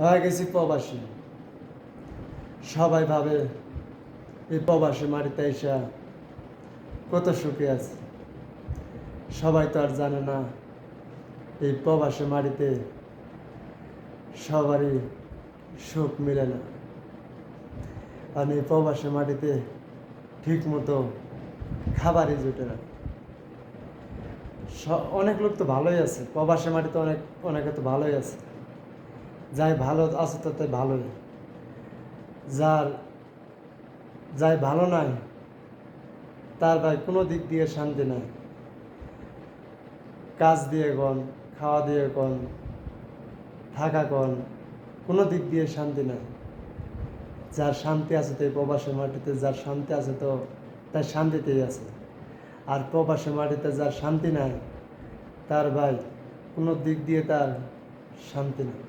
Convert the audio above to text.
হয়ে গেছি প্রবাসী। সবাই ভাবে এই প্রবাসী মাটিতে এসা কত সুখে আছে। সবাই তো আর জানে না এই প্রবাসী মাটিতে সবারই সুখ মিলে না। আমি প্রবাসী মাটিতে ঠিক মতো খাবারই জুটে না। অনেক লোক তো ভালোই আছে। প্রবাসী মাটিতে অনেক, অনেকে তো ভালোই আছে। যাই ভালো আছে তো তাই ভালোই। যার যাই ভালো নাই, তার ভাই কোনো দিক দিয়ে শান্তি নাই। কাজ দিয়ে গন খাওয়া দিয়ে গন থাকা গন কোনো দিক দিয়ে শান্তি নাই। যার শান্তি আছে তো এই প্রবাসী মাটিতে, যার শান্তি আছে তো তার শান্তিতেই আছে। আর প্রবাসী মাটিতে যার শান্তি নাই, তার ভাই কোনো দিক দিয়ে তার শান্তি নাই।